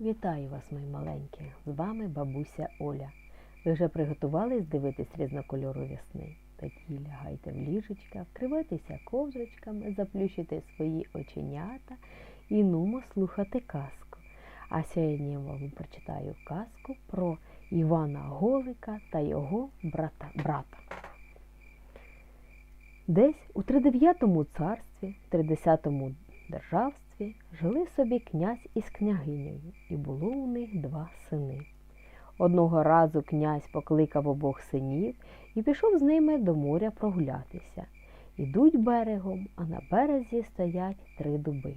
Вітаю вас, мої маленькі! З вами бабуся Оля. Ви вже приготувались дивитись різнокольорові сни? Тоді лягайте в ліжечка, вкривайтеся ковдрочками, заплющуйте свої оченята і нумо слухати казку. А сьогодні я вам прочитаю казку про Івана Голика та його брата. брата. Десь у тридев'ятому царстві, тридесятому державстві жили собі князь із княгинею, і було у них два сини. Одного разу князь покликав обох синів і пішов з ними до моря прогулятися. Ідуть берегом, а на березі стоять три дуби.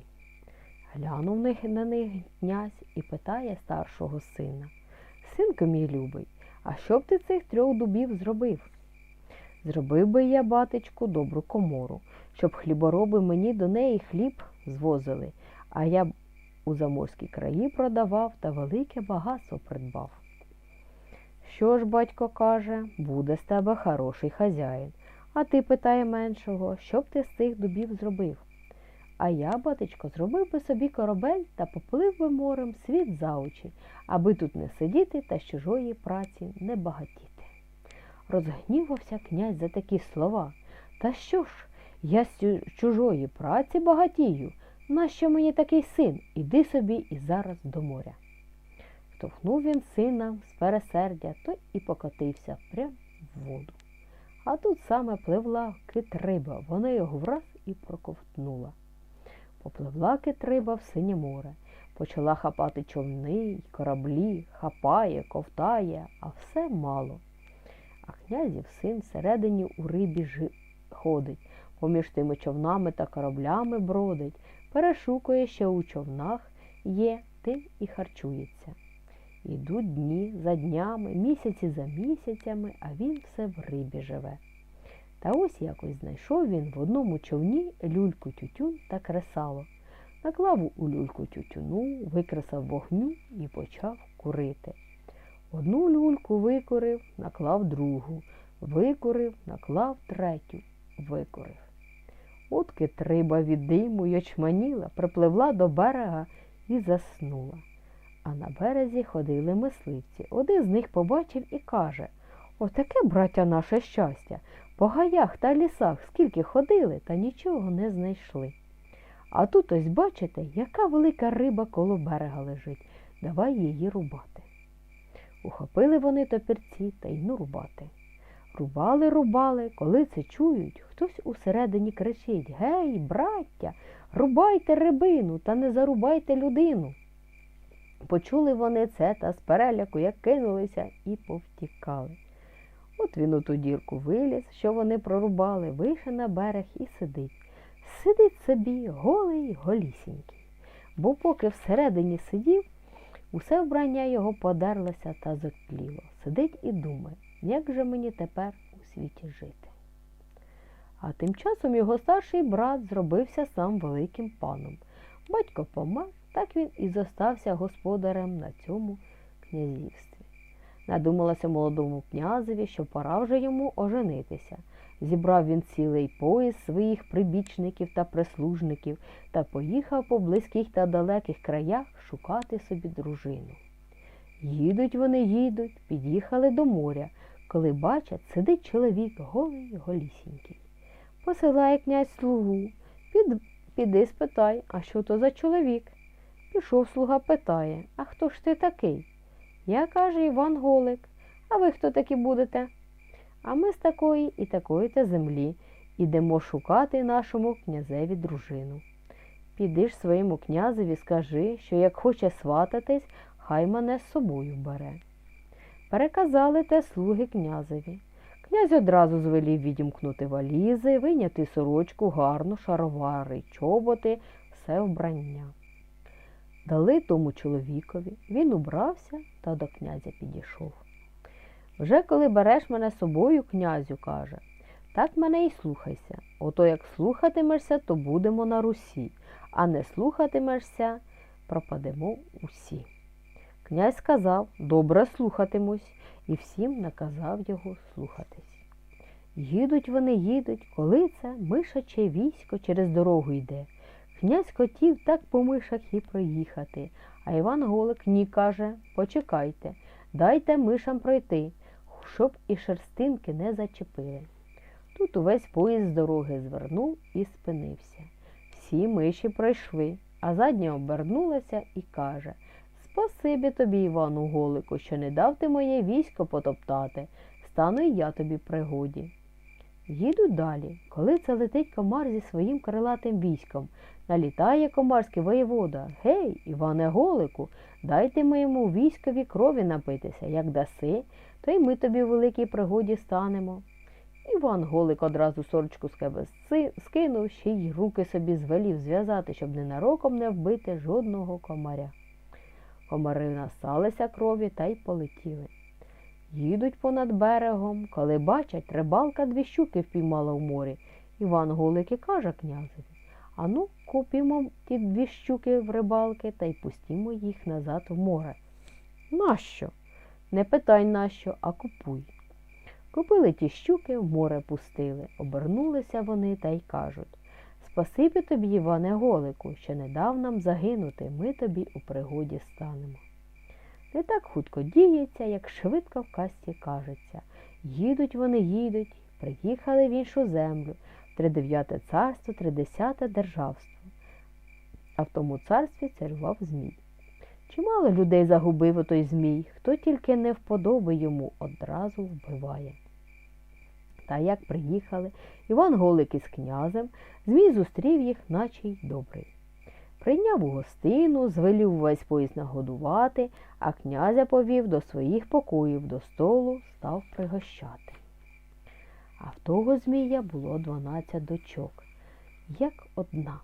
Глянув на них князь і питає старшого сина Синку мій любий, а що б ти цих трьох дубів зробив? Зробив би я, батечку, добру комору, щоб хлібороби мені до неї хліб звозили, а я у заморські краї продавав та велике багатство придбав. Що ж, батько каже, буде з тебе хороший хазяїн, а ти питає меншого, що б ти з цих дубів зробив? А я, батечко, зробив би собі корабель та поплив би морем світ за очі, аби тут не сидіти та з чужої праці не багатіти. Розгнівався князь за такі слова. Та що ж, я з чужої праці багатію. Нащо мені такий син? Іди собі і зараз до моря. Штовхнув він сина з пересердя, той і покотився прямо в воду. А тут саме пливла китриба, вона його враз і проковтнула. Попливла китриба в синє море, почала хапати човни й кораблі, хапає, ковтає, а все мало. А князів син всередині у рибі жи... ходить, поміж тими човнами та кораблями бродить, перешукує, що у човнах є, тим і харчується. Ідуть дні за днями, місяці за місяцями, а він все в рибі живе. Та ось якось знайшов він в одному човні люльку тютюн та кресало. Наклав у люльку тютюну, викресав вогню і почав курити. Одну люльку викурив, наклав другу, викурив, наклав третю, викурив. От китриба від диму й очманіла, припливла до берега і заснула. А на березі ходили мисливці. Один з них побачив і каже Отаке, браття, наше щастя, по гаях та лісах скільки ходили, та нічого не знайшли. А тут ось бачите, яка велика риба коло берега лежить. Давай її рубати. Ухопили вони топірці та й ну рубати. Рубали, рубали, коли це чують, хтось усередині кричить Гей, браття, рубайте рибину та не зарубайте людину. Почули вони це та з переляку, як кинулися і повтікали. От він у ту дірку виліз, що вони прорубали, вийшов на берег і сидить. Сидить собі голий голісінький. Бо поки всередині сидів, усе вбрання його подерлося та затліло. Сидить і думає, як же мені тепер у світі жити. А тим часом його старший брат зробився сам великим паном. Батько помер, так він і зостався господарем на цьому князівстві. Надумалося молодому князеві, що пора вже йому оженитися. Зібрав він цілий пояс своїх прибічників та прислужників та поїхав по близьких та далеких краях шукати собі дружину. Їдуть вони, їдуть, під'їхали до моря, коли бачать, сидить чоловік голий голісінький. Посилає князь слугу, під, піди спитай, а що то за чоловік? Пішов слуга питає, а хто ж ти такий? Я каже Іван Голик. А ви хто такі будете? А ми з такої і такої та землі ідемо шукати нашому князеві дружину. Піди ж своєму князеві, скажи, що як хоче свататись, хай мене з собою бере. Переказали те слуги князеві. Князь одразу звелів відімкнути валізи, вийняти сорочку, гарну, шаровари, чоботи, все вбрання. Дали тому чоловікові, він убрався та до князя підійшов. Вже коли береш мене собою, князю, каже, так мене й слухайся. Ото як слухатимешся, то будемо на Русі, а не слухатимешся, пропадемо усі. Князь сказав, добре слухатимусь, і всім наказав його слухатись. Їдуть вони, їдуть, коли це мишаче військо через дорогу йде. Князь хотів так по мишах і проїхати, А Іван Голик ні каже Почекайте, дайте мишам пройти, щоб і шерстинки не зачепили. Тут увесь поїзд з дороги звернув і спинився. Всі миші пройшли, а задня обернулася і каже Спасибі тобі, Івану Голику, що не дав ти моє військо потоптати. Стану й я тобі пригоді. Їду далі, коли це летить комар зі своїм крилатим військом. Налітає комарський воєвода. Гей, Іване Голику, дайте моєму військові крові напитися. Як даси, то й ми тобі в великій пригоді станемо. Іван Голик одразу сорочку з себе скинув, ще й руки собі звелів зв'язати, щоб ненароком не вбити жодного комаря. Комари насалися крові та й полетіли. Їдуть понад берегом, коли бачать, рибалка дві щуки впіймала в морі. Іван Голик і каже князеві Ану, купімо ті дві щуки в рибалки та й пустімо їх назад в море. Нащо? Не питай нащо, а купуй. Купили ті щуки, в море пустили. Обернулися вони та й кажуть Спасибі тобі, Іване Голику, що не дав нам загинути, ми тобі у пригоді станемо. Не так хутко діється, як швидко в касті кажеться. Їдуть вони, їдуть, приїхали в іншу землю, тридев'яте царство, тридесяте державство. А в тому царстві царював Змій. Чимало людей загубив отой Змій, хто тільки не вподоби йому, одразу вбиває. Та як приїхали, Іван Голик із князем, Змій зустрів їх, наче й добрий. Прийняв у гостину, звелів весь поїзд нагодувати, а князя повів до своїх покоїв, до столу став пригощати. А в того Змія було дванадцять дочок, як одна.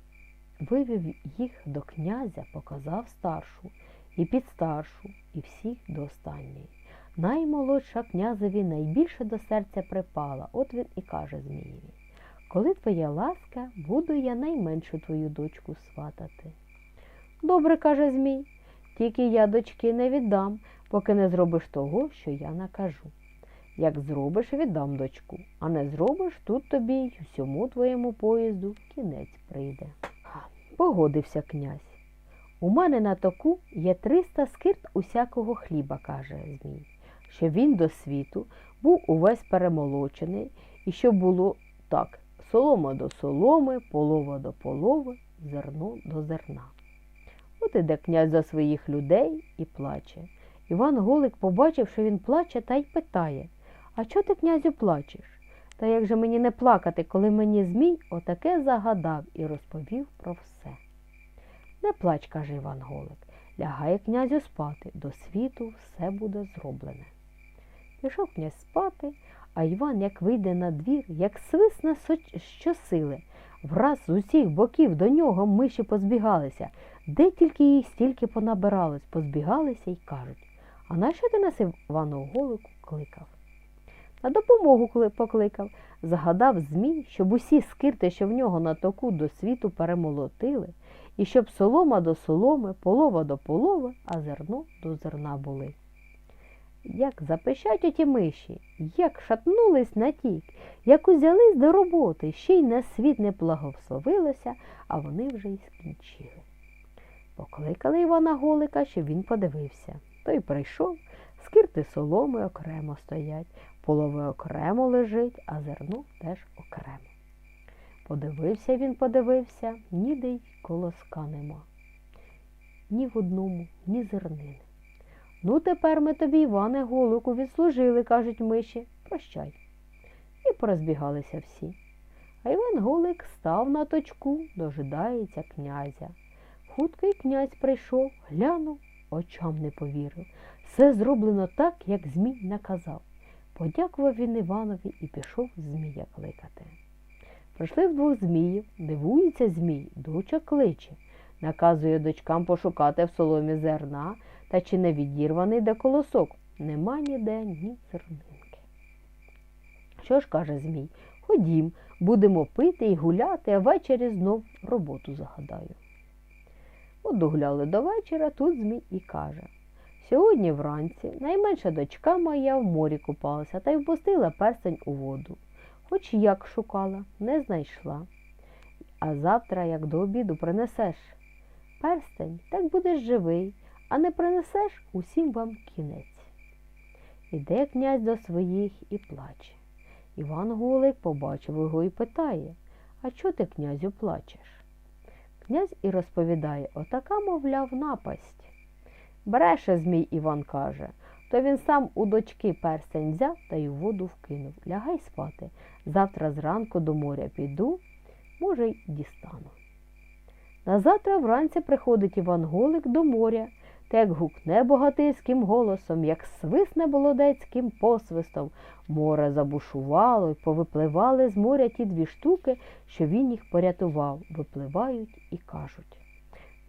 Вивів їх до князя, показав старшу, і підстаршу, і всіх до останньої. Наймолодша князеві найбільше до серця припала, от він і каже Змієві. Коли твоя ласка, буду я найменшу твою дочку сватати. Добре, каже Змій, тільки я дочки не віддам, поки не зробиш того, що я накажу. Як зробиш, віддам дочку, а не зробиш, тут тобі й усьому твоєму поїзду кінець прийде. Погодився князь. У мене на току є триста скирт усякого хліба, каже Змій, що він до світу був увесь перемолочений, і щоб було так солома до соломи, полова до полови, зерно до зерна. От іде князь за своїх людей і плаче. Іван Голик побачив, що він плаче, та й питає А чого ти, князю, плачеш? Та як же мені не плакати, коли мені Змій отаке загадав і розповів про все. Не плач, каже Іван Голик, лягає князю спати, до світу все буде зроблене. Пішов князь спати, а Іван, як вийде на двір, як свисне щосили. Враз з усіх боків до нього миші позбігалися, де тільки їх стільки понабиралось, позбігалися й кажуть А нащо ти нас Івану Голику кликав? На допомогу покликав, загадав Змій, щоб усі скирти, що в нього на току до світу перемолотили, і щоб солома до соломи, полова до полови, а зерно до зерна були. Як запищать оті миші, як шатнулись на тік, як узялись до роботи, ще й на світ не благословилося, а вони вже й скінчили. Покликали Івана Голика, щоб він подивився. Той прийшов, скирти соломи окремо стоять, полови окремо лежить, а зерно теж окремо. Подивився він, подивився, ніде й колоска нема. Ні в одному, ні зернини. Ну, тепер ми тобі, Іване, голику відслужили, кажуть миші. Прощай. І порозбігалися всі. А Іван Голик став на точку, дожидається князя. Хутко й князь прийшов, глянув, очам не повірив. Все зроблено так, як Змій наказав. Подякував він Іванові і пішов Змія кликати. Прийшли вдвох Зміїв, дивується Змій, дочок кличе, наказує дочкам пошукати в соломі зерна, та чи не відірваний де колосок? Нема ніде ні зернинки. Що ж каже Змій? Ходім, будемо пити і гуляти, а ввечері знов роботу загадаю. От догуляли до вечора, тут Змій і каже Сьогодні вранці найменша дочка моя в морі купалася та й впустила перстень у воду. Хоч як шукала, не знайшла. А завтра, як до обіду, принесеш перстень, так будеш живий, а не принесеш усім вам кінець. Іде князь до своїх і плаче. Іван Голик побачив його і питає А чого ти, князю, плачеш? Князь і розповідає отака, мовляв, напасть. Бреше Змій Іван каже, то він сам у дочки перстень взяв та й у воду вкинув. Лягай спати. Завтра зранку до моря піду, може, й дістану. Назавтра вранці приходить Іван Голик до моря, та як гукне богатирським голосом, як свисне молодецьким посвистом, море забушувало й повипливали з моря ті дві штуки, що він їх порятував, випливають і кажуть.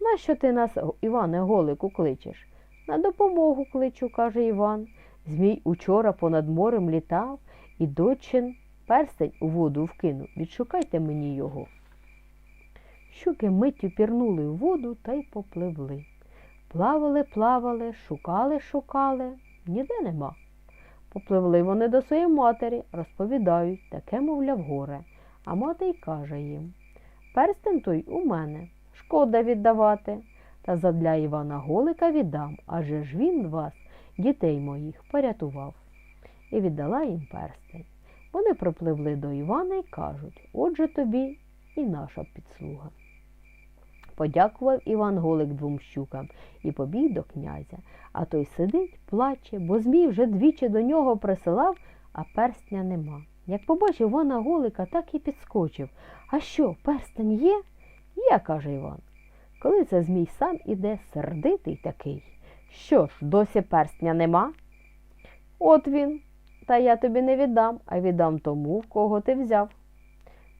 Нащо ти нас, Іване, Голику, кличеш? На допомогу кличу, каже Іван. Змій учора понад морем літав і дочин перстень у воду вкинув. Відшукайте мені його. Щуки миттю пірнули у воду та й попливли. Плавали, плавали, шукали, шукали, ніде нема. Попливли вони до своєї матері, розповідають, таке, мовляв, горе. А мати й каже їм Перстень той у мене, шкода віддавати. Та задля Івана Голика віддам, адже ж він вас, дітей моїх, порятував. І віддала їм перстень. Вони припливли до Івана і кажуть Отже тобі і наша підслуга. Подякував Іван Голик двом щукам і побіг до князя, а той сидить, плаче, бо Змій вже двічі до нього присилав, а перстня нема. Як побачив Івана Голика, так і підскочив. А що, перстень є? Є, каже Іван. Коли це Змій сам іде сердитий такий. Що ж, досі перстня нема? От він, та я тобі не віддам, а віддам тому, в кого ти взяв.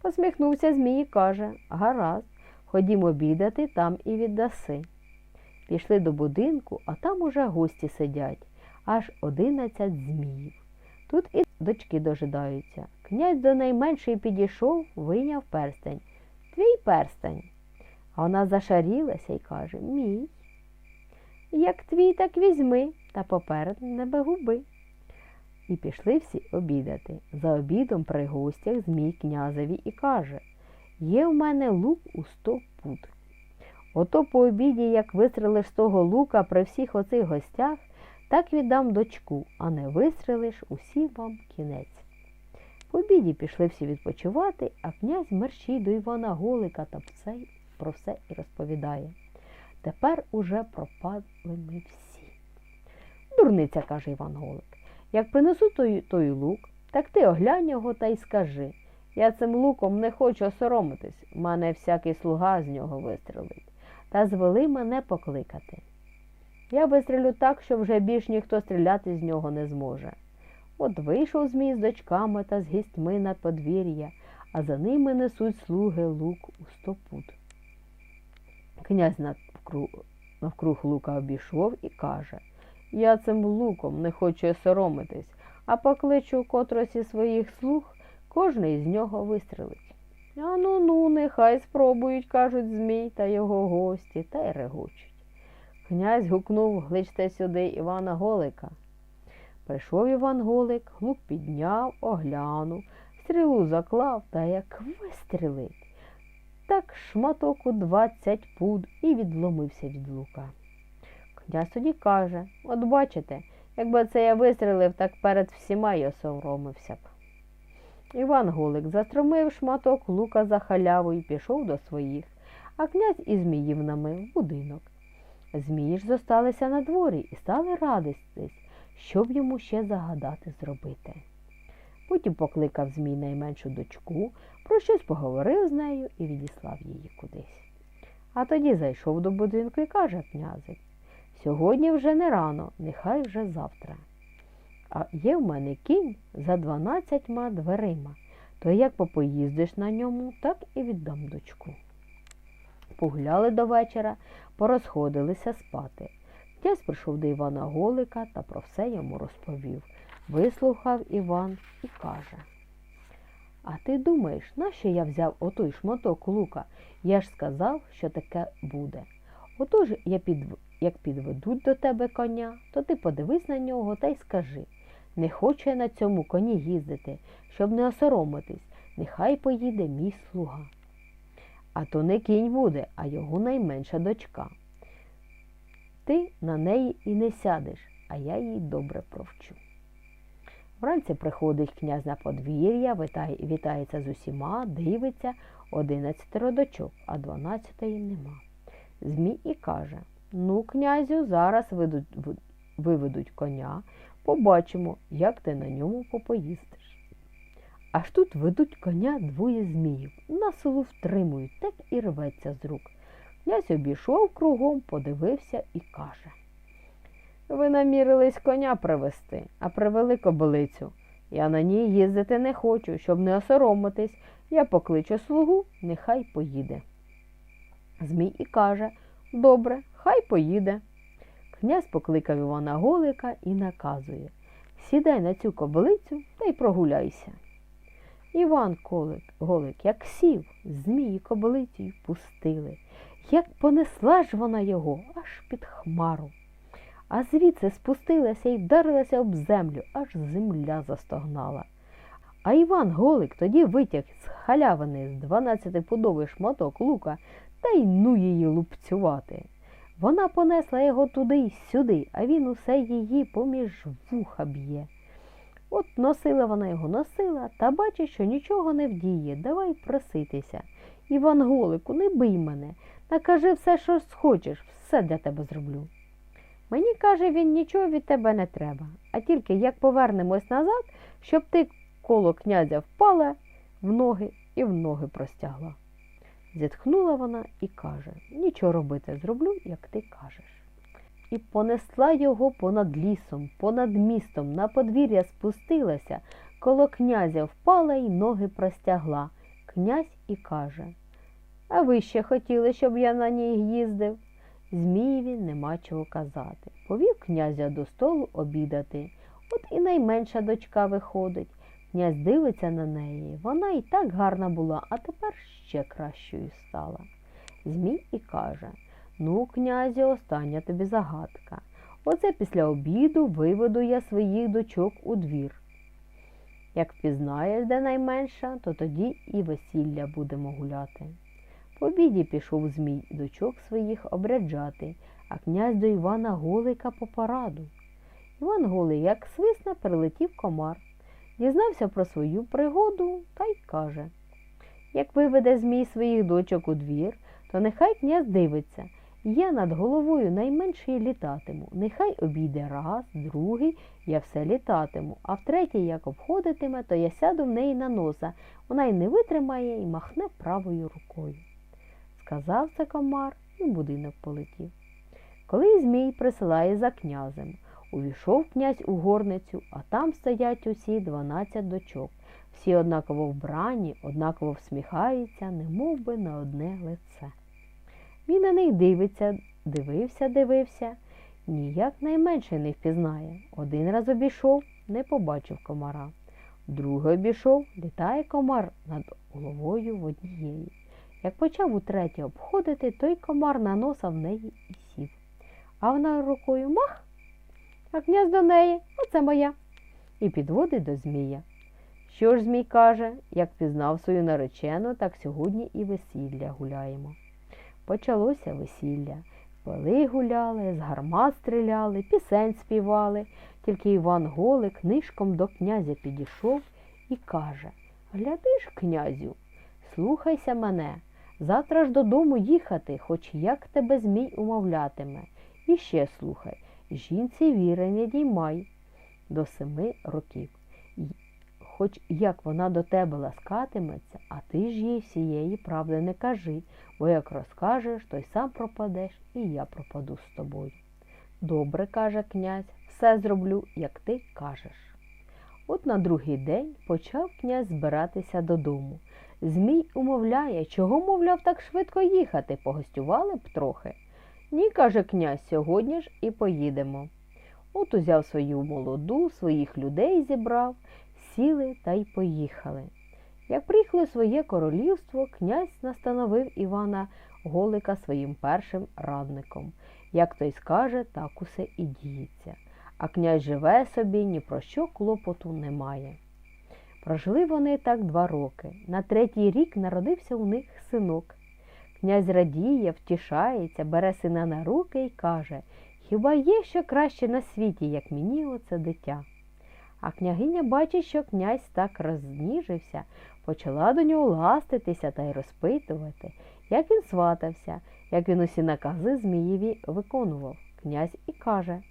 Посміхнувся Змій і каже Гаразд, ходім обідати, там і віддаси. Пішли до будинку, а там уже гості сидять, аж одинадцять зміїв. Тут і дочки дожидаються. Князь до найменшої підійшов, вийняв перстень. Твій перстень. А вона зашарілася і каже Мій. Як твій, так візьми, та поперед не губи. І пішли всі обідати. За обідом при гостях Змій князеві і каже Є в мене лук у сто пут. Ото по обіді, як вистрелиш з того лука при всіх оцих гостях, так віддам дочку, а не вистрелиш усім вам кінець. По обіді пішли всі відпочивати, а князь мерщій до Івана Голика та все, про все і розповідає. Тепер уже пропали ми всі. Дурниця, каже Іван Голик, як принесу той, той лук, так ти оглянь його та й скажи. Я цим луком не хочу осоромитись, мене всякий слуга з нього вистрелить, та звели мене покликати. Я вистрілю так, що вже більш ніхто стріляти з нього не зможе. От вийшов Змій з дочками та з гістьми на подвір'я, а за ними несуть слуги лук у сто пут. Князь навкруг лука обійшов і каже Я цим луком не хочу соромитись, а покличу котрось із своїх слуг, кожний з нього вистрелить. А ну ну, нехай спробують, кажуть Змій та його гості, та й регочуть. Князь гукнув гличте сюди Івана Голика. Прийшов Іван Голик, лук підняв, оглянув, стрілу заклав та як вистрілить. Так шматок у двадцять пуд і відломився від лука. Князь тоді каже От бачите, якби це я вистрілив, так перед всіма й осоромився б. Іван Голик застромив шматок лука за халяву і пішов до своїх, а князь із Зміївнами в будинок. Змії ж зосталися на дворі і стали радитись, що б йому ще загадати зробити. Потім покликав Змій найменшу дочку, про щось поговорив з нею і відіслав її кудись. А тоді зайшов до будинку і каже князик Сьогодні вже не рано, нехай вже завтра. А є в мене кінь за дванадцятьма дверима, то як попоїздиш на ньому, так і віддам дочку. Погуляли до вечора, порозходилися спати. Князь прийшов до Івана Голика та про все йому розповів. Вислухав Іван і каже А ти думаєш, нащо я взяв отой шматок лука? Я ж сказав, що таке буде. Отож, я під... як підведуть до тебе коня, то ти подивись на нього та й скажи не хочу я на цьому коні їздити, щоб не осоромитись, нехай поїде мій слуга. А то не кінь буде, а його найменша дочка. Ти на неї і не сядеш, а я її добре провчу. Вранці приходить князь на подвір'я, вітає, вітається з усіма, дивиться, одинадцятеро дочок, а дванадцятої нема. Змій і каже Ну, князю, зараз виведуть коня, побачимо, як ти на ньому попоїздиш. Аж тут ведуть коня двоє зміїв, на силу втримують, так і рветься з рук. Князь обійшов кругом, подивився і каже Ви намірились коня привезти, а привели кобилицю. Я на ній їздити не хочу, щоб не осоромитись. Я покличу слугу, нехай поїде. Змій і каже Добре, хай поїде. Князь покликав Івана Голика і наказує Сідай на цю кобилицю та й прогуляйся. Іван Колик, Голик як сів, змії кобилицю пустили. Як понесла ж вона його аж під хмару. А звідси спустилася і вдарилася об землю, аж земля застогнала. А Іван Голик тоді витяг з халявини з дванадцятипудовий шматок лука та й ну її лупцювати. Вона понесла його туди й сюди, а він усе її поміж вуха б'є. От носила вона його, носила, та бачить, що нічого не вдіє. Давай проситися. Іван Голику, не бий мене, накажи все, що схочеш, все для тебе зроблю. Мені, каже він, нічого від тебе не треба, а тільки як повернемось назад, щоб ти коло князя впала в ноги і в ноги простягла. Зітхнула вона і каже Нічого робити зроблю, як ти кажеш. І понесла його понад лісом, понад містом, на подвір'я спустилася, коло князя впала й ноги простягла. Князь і каже А ви ще хотіли, щоб я на ній їздив? Змієві нема чого казати. Повів князя до столу обідати. От і найменша дочка виходить. Князь дивиться на неї. Вона і так гарна була, а тепер ще кращою стала. Змій і каже Ну, князю, остання тобі загадка. Оце після обіду виведу я своїх дочок у двір. Як впізнаєш, де найменша, то тоді і весілля будемо гуляти. По обіді пішов Змій дочок своїх обряджати, а князь до Івана Голика по пораду. Іван Голий, як свисне, прилетів комар, дізнався про свою пригоду та й каже Як виведе Змій своїх дочок у двір, то нехай князь дивиться. Я над головою найменший літатиму. Нехай обійде раз, другий, я все літатиму, а втретє, як обходитиме, то я сяду в неї на носа. Вона й не витримає і махне правою рукою. Сказав це комар і будинок полетів. Коли Змій присилає за князем, увійшов князь у горницю, а там стоять усі дванадцять дочок. Всі однаково вбрані, однаково всміхаються, немов би на одне лице. Він на них дивиться, дивився, дивився, ніяк найменше не впізнає. Один раз обійшов, не побачив комара. Другий обійшов, літає комар над головою в однієї. Як почав утретє обходити, той комар на носа в неї і сів. А вона рукою мах, а князь до неї, оце моя. І підводить до Змія. Що ж Змій каже, як пізнав свою наречену, так сьогодні і весілля гуляємо. Почалося весілля. Пили гуляли, з гармат стріляли, пісень співали. Тільки Іван Голик нишком до князя підійшов і каже Гляди ж, князю, слухайся мене. Завтра ж додому їхати, хоч як тебе змій умовлятиме. І ще слухай, жінці віри не діймай до семи років. Хоч як вона до тебе ласкатиметься, а ти ж їй всієї правди не кажи, бо як розкажеш, то й сам пропадеш, і я пропаду з тобою. Добре, каже князь, все зроблю, як ти кажеш. От на другий день почав князь збиратися додому. Змій умовляє, чого, мовляв, так швидко їхати, погостювали б трохи. Ні, каже князь, сьогодні ж і поїдемо. От узяв свою молоду, своїх людей зібрав, сіли та й поїхали. Як приїхали своє королівство, князь настановив Івана Голика своїм першим радником. Як той скаже, так усе і діється. А князь живе собі, ні про що клопоту немає. Прожили вони так два роки. На третій рік народився у них синок. Князь радіє, втішається, бере сина на руки і каже Хіба є що краще на світі, як мені оце дитя? А княгиня бачить, що князь так розніжився, почала до нього ластитися та й розпитувати, як він сватався, як він усі накази Змієві виконував. Князь і каже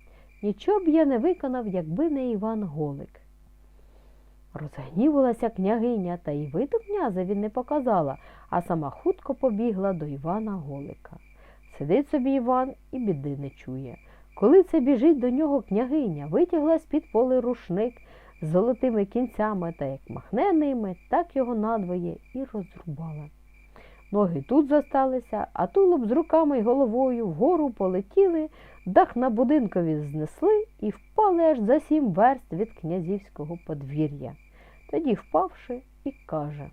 Нічого б я не виконав, якби не Іван Голик. Розгнівалася княгиня, та й виду князеві не показала, а сама хутко побігла до Івана Голика. Сидить собі Іван і біди не чує. Коли це біжить до нього княгиня, витягла з-під поли рушник з золотими кінцями та як махне ними, так його надвоє і розрубала. Ноги тут зосталися, а тулуб з руками й головою вгору полетіли, дах на будинкові знесли і впали аж за сім верст від князівського подвір'я. Тоді, впавши, і каже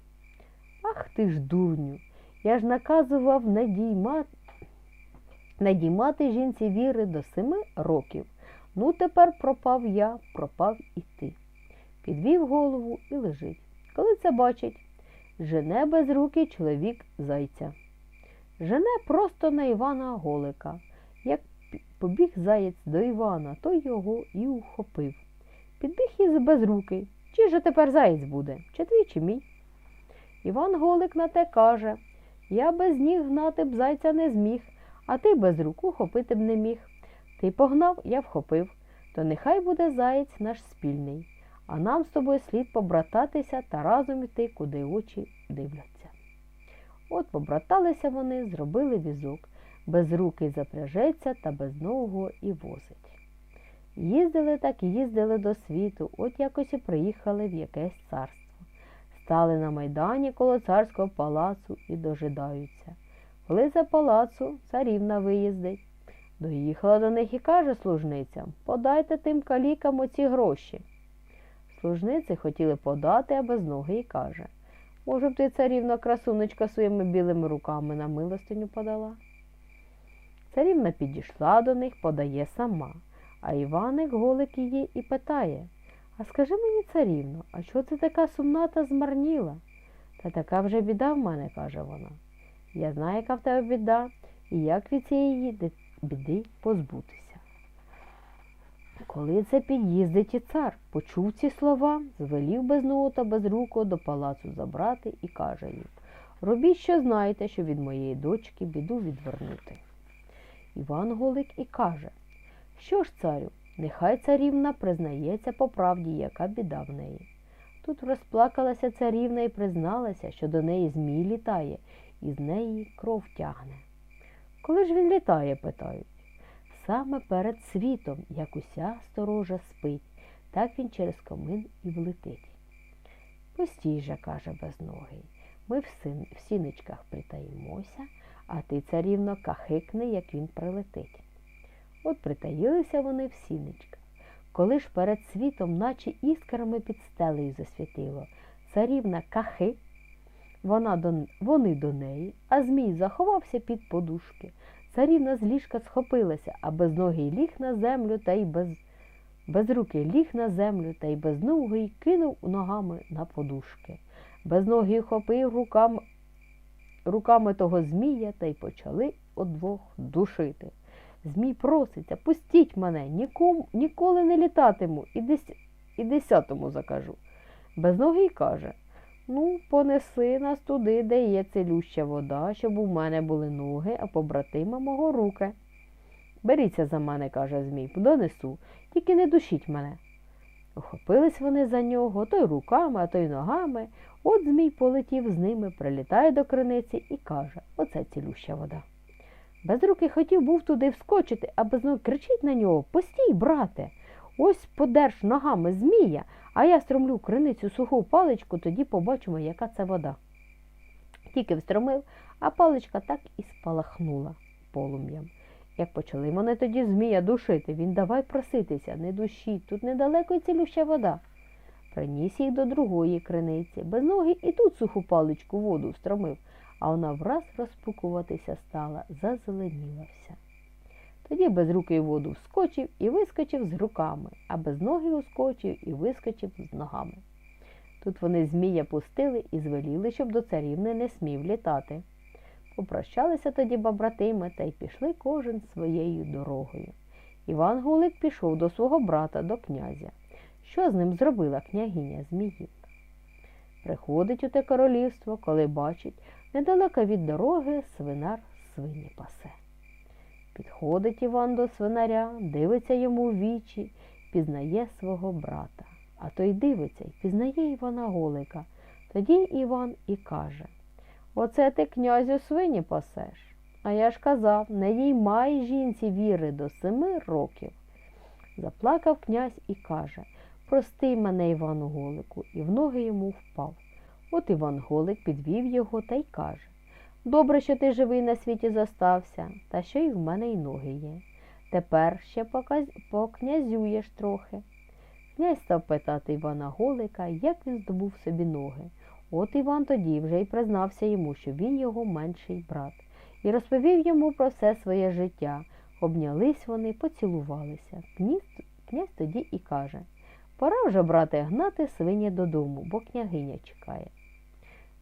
Ах ти ж, дурню, я ж наказував не надіймати жінці віри до семи років. Ну, тепер пропав я, пропав і ти. Підвів голову і лежить. Коли це бачить, жене без руки чоловік зайця. Жене просто на Івана Голика. Як побіг заєць до Івана, той його і ухопив. Підбіг із без руки. Чи же тепер заєць буде? Чи твій, чи мій? Іван Голик на те каже Я без ніг гнати б зайця не зміг а ти без руку хопити б не міг. Ти погнав, я вхопив, то нехай буде заєць наш спільний, а нам з тобою слід побрататися та разом йти, куди очі дивляться. От побраталися вони, зробили візок, без руки запряжеться та без нового і возить. Їздили так і їздили до світу, от якось і приїхали в якесь царство. Стали на майдані коло царського палацу і дожидаються. Коли за палацу царівна виїздить. Доїхала до них і каже служницям подайте тим калікам оці гроші. Служниці хотіли подати, а без ноги і каже Може б ти царівна красунечка своїми білими руками на милостиню подала? Царівна підійшла до них, подає сама, а Іваник голик її і питає А скажи мені, царівно, а чого ти така сумна та змарніла? Та така вже біда в мене, каже вона. Я знаю, яка в тебе біда, і як від цієї біди позбутися. Коли це під'їздить і цар, почув ці слова, звелів без ногу та без руку до палацу забрати і каже їм Робіть, що знаєте, що від моєї дочки біду відвернути. Іван Голик і каже Що ж, царю, нехай царівна признається по правді, яка біда в неї. Тут розплакалася царівна і призналася, що до неї змій літає, і з неї кров тягне. Коли ж він літає, питають. Саме перед світом, як уся сторожа спить, так він через комин і влетить. Постій же, каже безногий, ми в, син, в сіничках притаїмося, а ти царівно кахикни, як він прилетить. От притаїлися вони в сіничках. Коли ж перед світом, наче іскрами під стелею засвітило, царівна кахи вона до, Вони до неї, а Змій заховався під подушки. Царівна з ліжка схопилася, а безногий ліг на землю та й без без руки ліг на землю та й безногий кинув ногами на подушки. Безногий хопив руками, руками того Змія та й почали одвох душити. Змій проситься, пустіть мене, нікому, ніколи не літатиму і, дес, і десятому закажу. Безногий каже Ну, понеси нас туди, де є цілюща вода, щоб у мене були ноги, а побратима мого руки. Беріться за мене, каже Змій, донесу, тільки не душіть мене. Охопились вони за нього, то й руками, а то й ногами. От Змій полетів з ними, прилітає до криниці і каже Оце цілюща вода. Безрукий хотів був туди вскочити, а безногий кричить на нього Постій, брате, ось подерж ногами Змія, а я стромлю криницю суху паличку, тоді побачимо, яка це вода. Тільки встромив, а паличка так і спалахнула полум'ям. Як почали вони тоді Змія душити, він давай проситися, не душіть, тут недалеко й цілюща вода. Приніс їх до другої криниці, без ноги і тут суху паличку воду встромив, а вона враз розпукуватися стала, зазеленіла вся. Тоді безрукий воду вскочив і вискочив з руками, а без ноги ускочив і вискочив з ногами. Тут вони Змія пустили і звеліли, щоб до царівни не смів літати. Попрощалися тоді бабратими та й пішли кожен своєю дорогою. Іван Голик пішов до свого брата, до князя. Що з ним зробила княгиня Зміївна? Приходить у те королівство, коли бачить, недалеко від дороги свинар свині пасе. Підходить Іван до свинаря, дивиться йому в вічі, пізнає свого брата. А той дивиться і пізнає Івана Голика. Тоді Іван і каже Оце ти, князю, свині пасеш. А я ж казав, не діймай жінці віри до семи років. Заплакав князь і каже Прости мене, Івану Голику, і в ноги йому впав. От Іван Голик підвів його та й каже Добре, що ти живий на світі зостався, та що й в мене й ноги є. Тепер ще показ... покнязюєш трохи. Князь став питати Івана Голика, як він здобув собі ноги. От Іван тоді вже й признався йому, що він його менший брат, і розповів йому про все своє життя. Обнялись вони, поцілувалися. Князь, князь тоді і каже Пора вже, брате, гнати свині додому, бо княгиня чекає.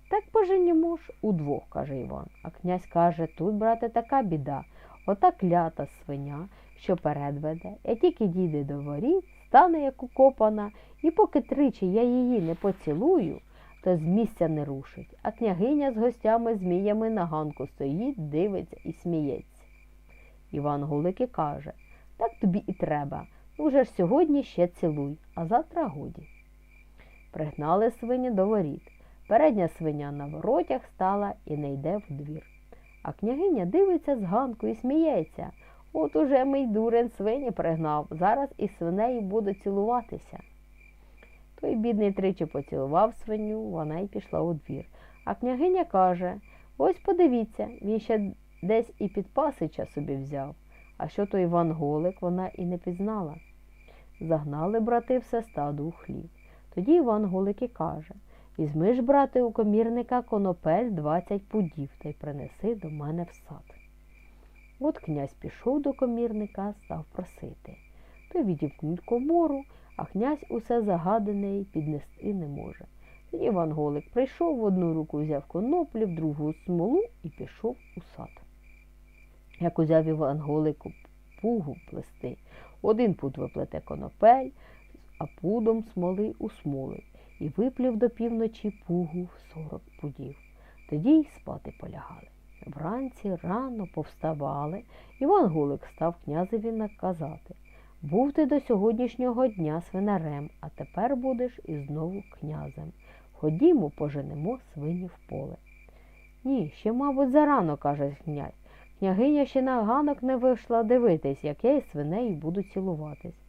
Так поженімо ж удвох, каже Іван. А князь каже тут, брате, така біда. Ота клята свиня, що перед веде, я тільки дійде до воріт, стане як укопана, і поки тричі я її не поцілую, то з місця не рушить, а княгиня з гостями зміями на ганку стоїть, дивиться і сміється. Іван Голик і каже так тобі і треба. Ну вже ж сьогодні ще цілуй, а завтра годі. Пригнали свині до воріт. Передня свиня на воротях стала і не йде в двір. А княгиня дивиться з ганку і сміється. От уже мій дурень свині пригнав, зараз із свинею буду цілуватися. Той бідний тричі поцілував свиню, вона й пішла у двір. А княгиня каже ось подивіться, він ще десь і під пасича собі взяв. А що той Іван Голик вона і не пізнала. Загнали брати все стаду у хлів. Тоді Іван Голик і каже Візьми ж, брате, у комірника конопель двадцять пудів та й принеси до мене в сад. От князь пішов до комірника, став просити. Той відімкнуть комору, а князь усе загадане й піднести не може. Тоді Голик прийшов в одну руку взяв коноплі, в другу смолу і пішов у сад. Як узяв Іван Голику пугу плести, один пуд виплете конопель, а пудом смоли усмолить, і виплів до півночі пугу в сорок пудів. Тоді й спати полягали. Вранці рано повставали, Іван Голик став князеві наказати був ти до сьогоднішнього дня свинарем, а тепер будеш і знову князем. Ходімо, поженемо свині в поле. Ні, ще, мабуть, зарано, каже князь. Княгиня ще на ганок не вийшла дивитись, як я із свинею буду цілуватись.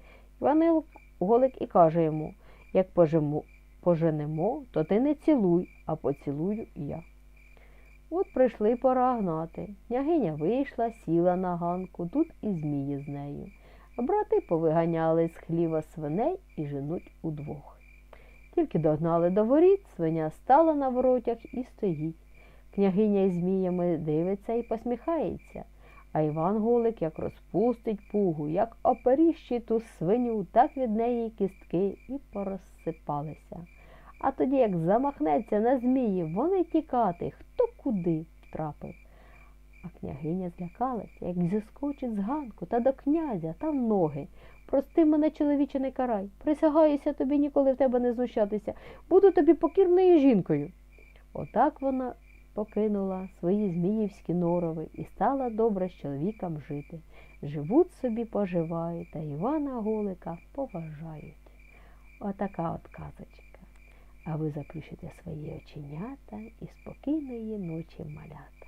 Іван Голик і каже йому як пожимо, поженемо, то ти не цілуй, а поцілую я. От прийшли пора гнати. Княгиня вийшла, сіла на ганку, тут і змії з нею. Брати повиганяли з хліва свиней і женуть удвох. Тільки догнали до воріт, свиня стала на воротях і стоїть. Княгиня із зміями дивиться і посміхається, а Іван Голик як розпустить пугу, як оперіщить ту свиню, так від неї кістки і порозсипалися. А тоді, як замахнеться на змії, вони тікати, хто куди втрапив. А княгиня злякалася, як зіскочить з ганку та до князя та в ноги. Прости мене, чоловіче, не карай. Присягаюся тобі ніколи в тебе не знущатися. Буду тобі покірною жінкою. Отак вона покинула свої зміївські норови і стала добре з чоловіком жити. Живуть собі, поживають, та Івана Голика поважають. Отака от казочка. А ви заплющите свої оченята і спокійної ночі малята.